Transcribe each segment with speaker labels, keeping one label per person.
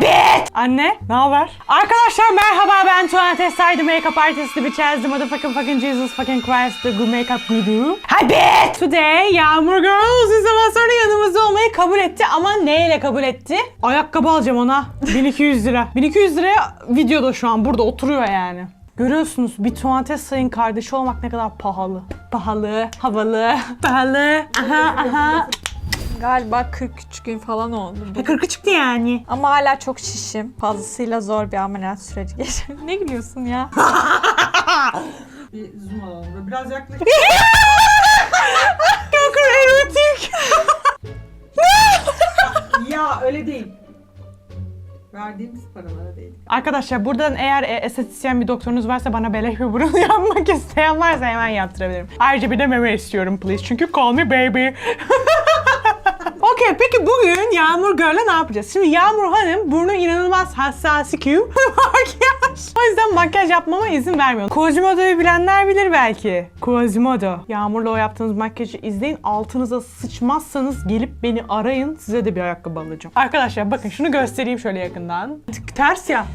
Speaker 1: Bitch! Anne, ne haber? Arkadaşlar merhaba ben Tuğan Testay, the makeup artist, the bitch ass, the motherfucking fucking Jesus fucking Christ, the good makeup guru. Bitch! Today Yağmur Girl uzun zaman sonra yanımızda olmayı kabul etti ama neyle kabul etti? Ayakkabı alacağım ona. 1200 lira. 1200 liraya videoda şu an burada oturuyor yani. Görüyorsunuz bir Tuğan Testay'ın kardeşi olmak ne kadar pahalı. Pahalı, havalı, pahalı. Aha aha.
Speaker 2: Galiba 43 gün falan oldu. bu.
Speaker 1: E, Kırkı çıktı yani.
Speaker 2: Ama hala çok şişim. Fazlasıyla zor bir ameliyat süreci geçirdim. ne gülüyorsun ya?
Speaker 3: Bir zoom alalım. Biraz yaklaş.
Speaker 1: Çok erotik.
Speaker 3: ya öyle değil. Verdiğimiz paralara değil.
Speaker 1: Arkadaşlar buradan eğer e, estetisyen bir doktorunuz varsa bana beleş bir burun yapmak isteyen varsa hemen yaptırabilirim. Ayrıca bir de meme istiyorum please. Çünkü call me baby. Okey peki bugün Yağmur Girl'le ne yapacağız? Şimdi Yağmur Hanım burnu inanılmaz hassas Q makyaj. O yüzden makyaj yapmama izin vermiyor. Quasimodo'yu bilenler bilir belki. Quasimodo. Yağmur'la o yaptığınız makyajı izleyin. Altınıza sıçmazsanız gelip beni arayın. Size de bir ayakkabı alacağım. Arkadaşlar bakın şunu göstereyim şöyle yakından. Ters ya.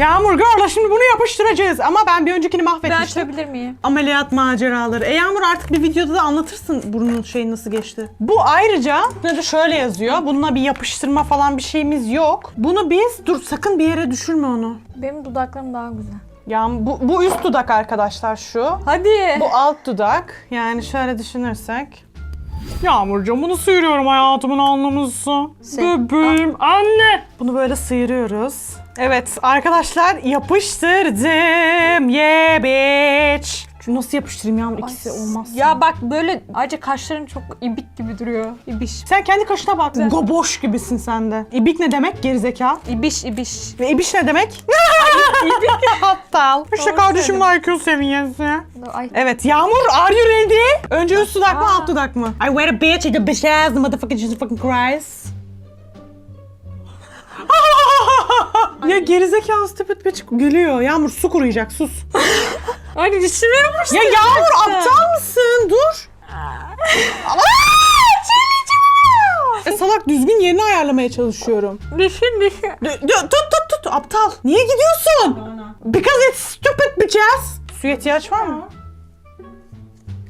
Speaker 1: Yağmur Girl'a şimdi bunu yapıştıracağız ama ben bir öncekini
Speaker 2: Ben
Speaker 1: mahvetmiştim.
Speaker 2: açabilir miyim?
Speaker 1: Ameliyat maceraları. E Yağmur artık bir videoda da anlatırsın burnun şeyi nasıl geçti. Bu ayrıca ne de şöyle yazıyor. Bununla bir yapıştırma falan bir şeyimiz yok. Bunu biz dur sakın bir yere düşürme onu.
Speaker 2: Benim dudaklarım daha güzel.
Speaker 1: Ya bu, bu üst dudak arkadaşlar şu.
Speaker 2: Hadi.
Speaker 1: Bu alt dudak. Yani şöyle düşünürsek. Yağmurcuğum bunu sıyırıyorum hayatımın anlamlısı.
Speaker 2: Sen-
Speaker 1: Bebeğim anne. Bunu böyle sıyırıyoruz. Evet arkadaşlar yapıştırdım. Yeah bitch. Şu nasıl yapıştırayım Yağmur? İkisi olmaz.
Speaker 2: Ya bak böyle ayrıca kaşların çok ibik gibi duruyor. İbiş.
Speaker 1: Sen kendi kaşına bak. Goboş gibisin sen de. İbik ne demek? Gerizekalı.
Speaker 2: İbiş ibiş.
Speaker 1: Ve ibiş ne demek? İbik. Aptal. İşte
Speaker 2: Doğru
Speaker 1: kardeşim IQ seviyesi.
Speaker 2: Ay.
Speaker 1: Evet Yağmur are you ready? Önce üst dudak mı alt dudak mı? I wear a bitch, the bitch ass, the motherfucking Jesus fucking Christ. ya gerizekalı stupid bitch gülüyor. Yağmur su kuruyacak sus.
Speaker 2: Hadi dişimi yapmıştım.
Speaker 1: ya Yağmur aptal mısın? Dur. E, salak düzgün yerini ayarlamaya çalışıyorum.
Speaker 2: Dişin dişin.
Speaker 1: D- d- tut tut tut aptal. Niye gidiyorsun? Because it's stupid bitches. Suya ihtiyaç var mı?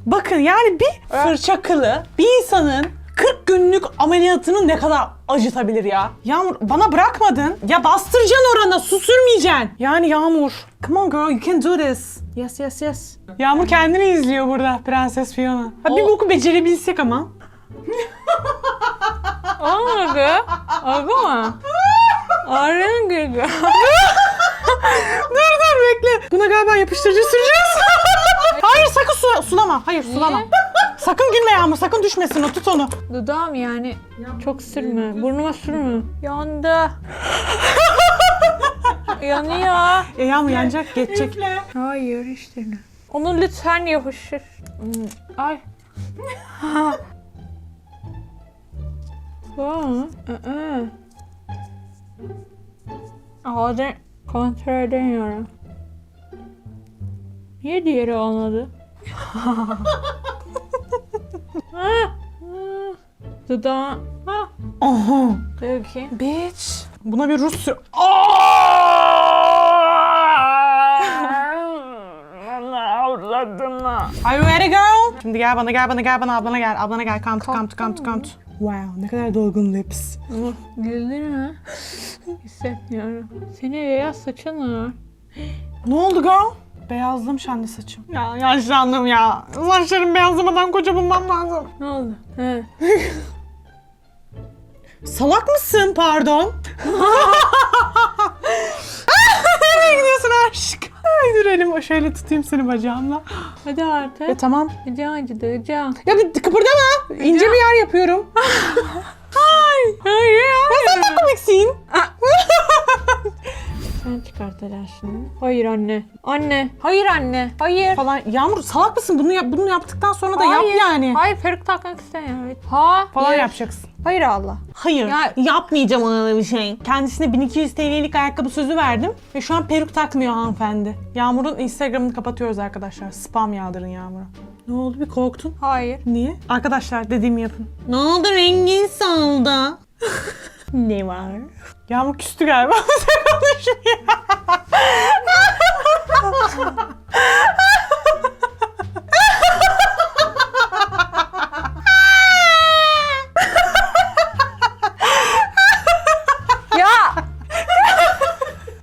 Speaker 1: Bakın yani bir fırça kılı bir insanın 40 günlük ameliyatını ne kadar acıtabilir ya? Yağmur bana bırakmadın. Ya bastıracaksın orana su sürmeyeceksin. Yani Yağmur. Come on girl you can do this. Yes yes yes. Yağmur kendini izliyor burada Prenses Fiona. Ha, bir boku becerebilsek ama.
Speaker 2: Olmadı. Oldu mu? Ağrın gülgü.
Speaker 1: dur dur bekle. Buna galiba yapıştırıcı süreceğiz. Hayır sakın su, sulama. Hayır sulama.
Speaker 2: Niye?
Speaker 1: Sakın gülme Yağmur. Sakın düşmesin o. Tut onu.
Speaker 2: Dudağım yani çok sürme. Burnuma sürme. Yandı. Yanıyor.
Speaker 1: Ya Yağmur yanacak geçecek.
Speaker 2: Hayır işte. Onu lütfen yapışır. Hmm, Ay. Aa, ı-ı. Ağzı kontrol edemiyorum. Niye diğeri olmadı? ha, ha. Dudağım. Ha.
Speaker 1: Aha.
Speaker 2: Dur bakayım.
Speaker 1: Bitch. Buna bir Rus sür... Are you ready girl? Şimdi gel bana gel bana gel bana ablana gel. Ablana gel. Come to come to come to come to. Wow ne kadar dolgun lips.
Speaker 2: Mü? Hissetmiyorum. Senin beyaz saçın.
Speaker 1: Ne oldu girl? Beyazlamış anne saçım. Ya yaşlandım ya. Saçlarım beyazlamadan koca bulmam lazım.
Speaker 2: Ne oldu? He.
Speaker 1: Salak mısın pardon? Nereye gidiyorsun aşk? Ay dur elim şöyle tutayım seni bacağımla.
Speaker 2: Hadi artık.
Speaker 1: Ya tamam.
Speaker 2: Hadi acıdı can.
Speaker 1: Ya bir kıpırdama. İnce bir yer yapıyorum.
Speaker 2: Hayır.
Speaker 1: Ya sen de komiksin.
Speaker 2: Sen çıkartacaksın şimdi. Hayır anne. Anne. Hayır anne. Hayır.
Speaker 1: Falan. Yağmur salak mısın? Bunu yap, bunu yaptıktan sonra da
Speaker 2: Hayır.
Speaker 1: yap yani.
Speaker 2: Hayır peruk takmak istemiyorum. Ha.
Speaker 1: Falan
Speaker 2: hayır.
Speaker 1: yapacaksın.
Speaker 2: Hayır Allah.
Speaker 1: Hayır.
Speaker 2: Ya-
Speaker 1: Yapmayacağım ona bir şey. Kendisine 1200 TL'lik ayakkabı sözü verdim. Ve şu an peruk takmıyor hanımefendi. Yağmur'un Instagram'ını kapatıyoruz arkadaşlar. Spam yağdırın Yağmur'a. Ne oldu bir korktun?
Speaker 2: Hayır.
Speaker 1: Niye? Arkadaşlar dediğimi yapın. Ne oldu rengin soldu? ne var? Yağmur küstü galiba.
Speaker 2: Ya.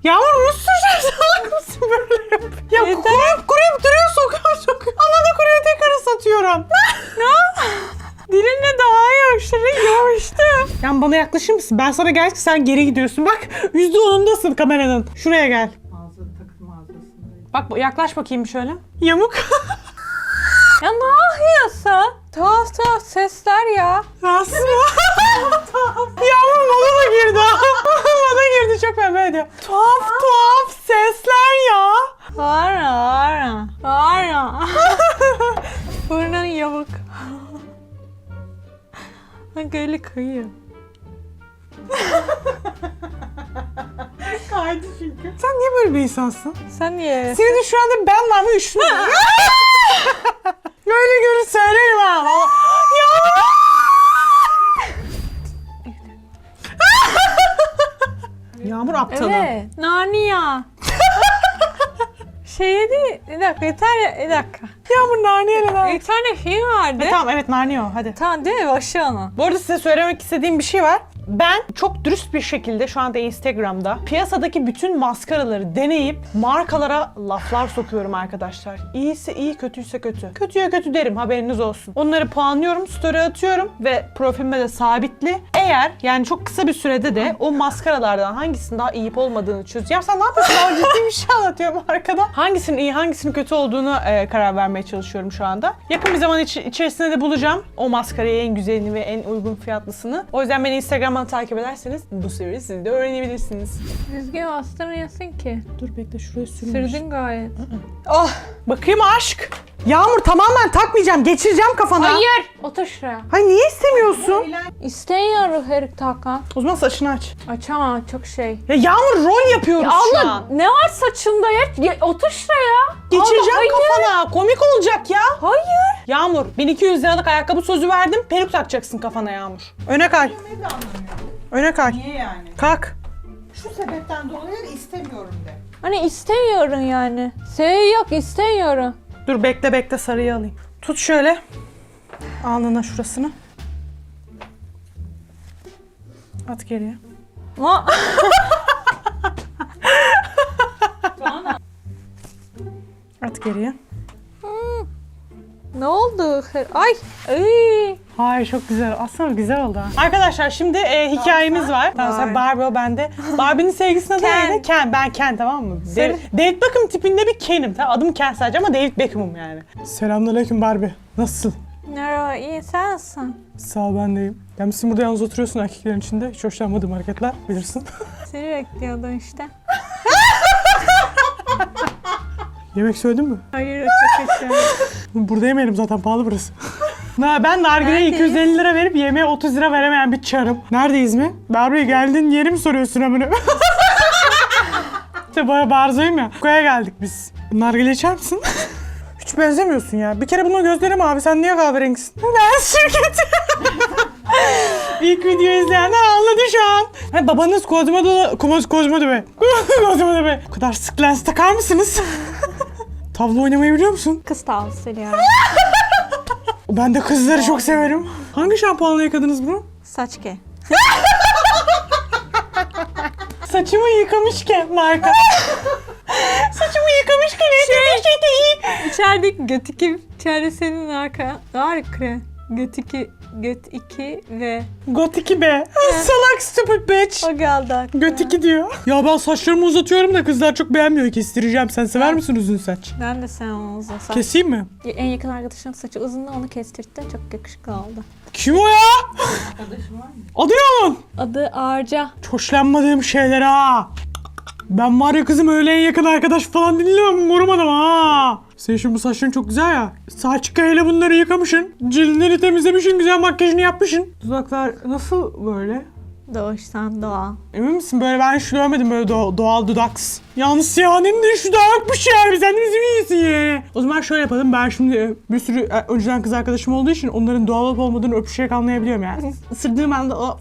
Speaker 1: Yağmur nasıl süreceksin? Salak mısın böyle? Ya kuruyup kuruyup duruyor sokağa sokuyor. Ama da kuruyor tekrar ıslatıyorum. ne? Dilinle daha iyi aşırı yapıştı. Yani bana yaklaşır mısın? Ben sana gel sen geri gidiyorsun. Bak yüzde onundasın kameranın. Şuraya gel.
Speaker 3: Mağaza, takım mağazasındayım.
Speaker 1: Bak yaklaş bakayım şöyle. Yamuk.
Speaker 2: Ya ne yapıyorsun? Tuhaf tuhaf sesler ya.
Speaker 1: Mı? Yağmur moda da girdi. moda girdi çok ben böyle diyor. Tuhaf tuhaf sesler ya.
Speaker 2: Bağırma bağırma. Bağırma. Burnun yamuk. Bak öyle kayıyor.
Speaker 1: Kaydı çünkü. Sen niye böyle bir insansın?
Speaker 2: Sen niye?
Speaker 1: Senin şu anda ben var mı üçlü? Böyle görür söylerim. Valla- Ya! Yağmur aptalı.
Speaker 2: Evet. Narnia. şey değil. Bir dakika yeter ya. Bir dakika.
Speaker 1: Yağmur Narniye'yle lan.
Speaker 2: Bir tane film vardı.
Speaker 1: E, tamam evet Narnia o hadi.
Speaker 2: Tamam değil mi? Başı onu.
Speaker 1: Bu arada size söylemek istediğim bir şey var. Ben çok dürüst bir şekilde şu anda Instagram'da piyasadaki bütün maskaraları deneyip markalara laflar sokuyorum arkadaşlar. İyiyse iyi, kötüyse kötü. Kötüye kötü derim haberiniz olsun. Onları puanlıyorum, story atıyorum ve profilime de sabitli. Eğer yani çok kısa bir sürede de o maskaralardan hangisinin daha iyi olmadığını çözeceğim. Sen ne yapıyorsun? Daha ciddi bir şey anlatıyorum arkada. Hangisinin iyi, hangisinin kötü olduğunu e, karar vermeye çalışıyorum şu anda. Yakın bir zaman içi- içerisinde de bulacağım o maskarayı en güzelini ve en uygun fiyatlısını. O yüzden beni Instagram'dan takip ederseniz bu sırrı siz de öğrenebilirsiniz.
Speaker 2: Düzgün bastırmıyorsun ki.
Speaker 1: Dur bekle şuraya sürmüş.
Speaker 2: Sürdün gayet.
Speaker 1: Oh! Bakayım aşk. Yağmur tamamen takmayacağım. Geçireceğim kafana.
Speaker 2: Hayır. Otur şuraya.
Speaker 1: Hay niye istemiyorsun?
Speaker 2: İstemiyorum herif takan.
Speaker 1: O zaman saçını aç.
Speaker 2: Açamam çok şey.
Speaker 1: Ya Yağmur rol yapıyoruz
Speaker 2: Ya
Speaker 1: şu
Speaker 2: Allah
Speaker 1: an.
Speaker 2: ne var saçında ya? ya otur şuraya.
Speaker 1: Geçireceğim
Speaker 2: Allah, hayır.
Speaker 1: kafana. Komik olacak ya.
Speaker 2: Hayır.
Speaker 1: Yağmur 1200 liralık ayakkabı sözü verdim. Peruk takacaksın kafana Yağmur. Öne kay.
Speaker 3: Ne de anlamıyorum.
Speaker 1: Öne kay.
Speaker 3: Niye yani?
Speaker 1: Kalk.
Speaker 3: Şu sebepten dolayı istemiyorum de.
Speaker 2: Hani istemiyorum yani. Sev yok istemiyorum.
Speaker 1: Dur bekle bekle sarıyı alayım. Tut şöyle. Alnına şurasını. At geriye.
Speaker 2: Ama
Speaker 1: At geriye.
Speaker 2: Ne oldu? Ay. Ay.
Speaker 1: Hayır çok güzel. Aslında güzel oldu ha. Arkadaşlar şimdi e, hikayemiz var. Tamam sen Barbie o bende. Barbie'nin sevgisinin adı
Speaker 2: Ken.
Speaker 1: neydi? Ken. Ben Ken tamam mı?
Speaker 2: Sen-
Speaker 1: David, David Beckham tipinde bir Ken'im. Tamam Adım Ken sadece ama David Beckham'ım yani. Selamünaleyküm Barbie. Nasılsın?
Speaker 2: Merhaba iyi sensin.
Speaker 1: Sağ ol ben deyim. Gelmişsin burada yalnız oturuyorsun erkeklerin içinde. Hiç hoşlanmadığım hareketler bilirsin.
Speaker 2: Seni bekliyordum işte.
Speaker 1: Yemek söyledin mi?
Speaker 2: Hayır çok yaşa.
Speaker 1: Burada yemeyelim zaten pahalı burası. Na ben nargileye
Speaker 2: Neredeyiz?
Speaker 1: 250 lira verip yemeğe 30 lira veremeyen bir çarım. Neredeyiz mi? Barbie geldin yeri mi soruyorsun amına? işte baya barzoyum ya. Koya geldik biz. Nargile içer misin? Hiç benzemiyorsun ya. Bir kere bunun gözleri mavi. Sen niye kahverengisin? Ben şirketi. İlk video izleyenler anladı şu an. Ha, babanız Kozmodo... Kozmodo Bey. Kozmodo Bey. Bu kadar sık lens takar mısınız? Tavla oynamayı biliyor musun?
Speaker 2: Kız tavsiye yani.
Speaker 1: Ben de kızları çok severim. Hangi şampuanla yıkadınız bunu?
Speaker 2: Saç ke.
Speaker 1: Saçımı yıkamışken marka. Saçımı yıkamışken şey, şey değil.
Speaker 2: İçerideki göt iki, içeride senin arka. Var kre. Göt iki, göt iki ve
Speaker 1: Got 2 be. Salak stupid bitch.
Speaker 2: o geldi aklıma.
Speaker 1: Göt 2 diyor. Ya ben saçlarımı uzatıyorum da kızlar çok beğenmiyor. Kestireceğim. Sen sever misin uzun saç?
Speaker 2: Ben de sen onu uzun saç.
Speaker 1: Keseyim mi?
Speaker 2: En yakın arkadaşının saçı uzundu onu kestirtti. Çok yakışıklı oldu.
Speaker 1: Kim o ya?
Speaker 3: Arkadaşım var mı?
Speaker 1: Adı ne onun?
Speaker 2: Adı Arca.
Speaker 1: Hoşlanmadığım şeyler ha. Ben var ya kızım öyle en yakın arkadaş falan dinlemem korumadım ha. Senin şimdi bu saçların çok güzel ya. Saç ile bunları yıkamışsın. Cildini temizlemişsin. Güzel makyajını yapmışsın. Dudaklar nasıl böyle?
Speaker 2: Doğuştan doğal.
Speaker 1: Emin misin? Böyle ben hiç görmedim böyle doğal, doğal dudaks. Yalnız Siyah'ın de şu dudakmış yani. Sen de bizim iyisin yani. O zaman şöyle yapalım. Ben şimdi e, bir sürü e, önceden kız arkadaşım olduğu için onların doğal olup olmadığını öpüşerek anlayabiliyorum yani. Isırdığım anda o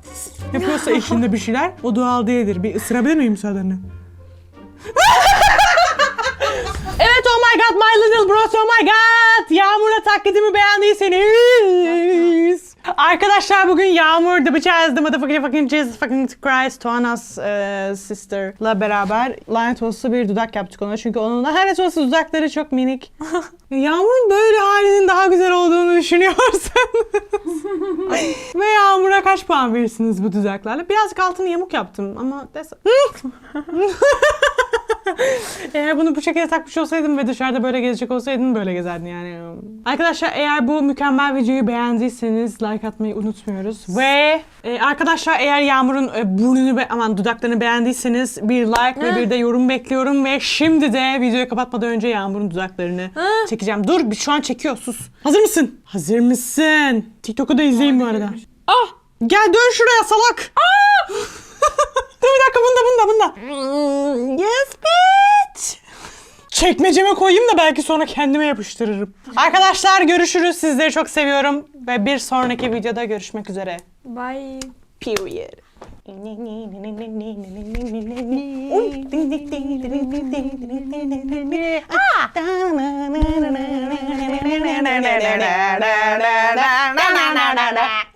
Speaker 1: yapıyorsa eşinde bir şeyler o doğal değildir. Bir ısırabilir miyim müsaadenle? Evet oh my god my little bros oh my god. Yağmur'la taklidimi beğendiyseniz. Arkadaşlar bugün Yağmur The Bitch Has The Motherfucking Fucking Jesus Fucking Christ Tuana's e, Sister'la beraber lanet olası bir dudak yaptık ona. Çünkü onun lanet olası dudakları çok minik. Yağmur'un böyle halinin daha güzel olduğunu düşünüyorsanız. Ve Yağmur'a kaç puan verirsiniz bu dudaklarla? Birazcık altını yamuk yaptım ama eğer bunu bu şekilde takmış olsaydım ve dışarıda böyle gezecek olsaydım böyle gezerdin yani. Arkadaşlar eğer bu mükemmel videoyu beğendiyseniz like atmayı unutmuyoruz. Ve e, arkadaşlar eğer Yağmur'un e, burnunu be- aman dudaklarını beğendiyseniz bir like ve bir de yorum bekliyorum. Ve şimdi de videoyu kapatmadan önce Yağmur'un dudaklarını çekeceğim. Dur bir şu an çekiyor sus. Hazır mısın? Hazır mısın? TikTok'u da izleyin bu arada. Ah! Gel dön şuraya salak. Dur bir dakika bunda bunda bunda. Yes bitch. Çekmeceme koyayım da belki sonra kendime yapıştırırım. Arkadaşlar görüşürüz. Sizleri çok seviyorum. Ve bir sonraki videoda görüşmek üzere.
Speaker 2: Bye.
Speaker 1: Period. Ah!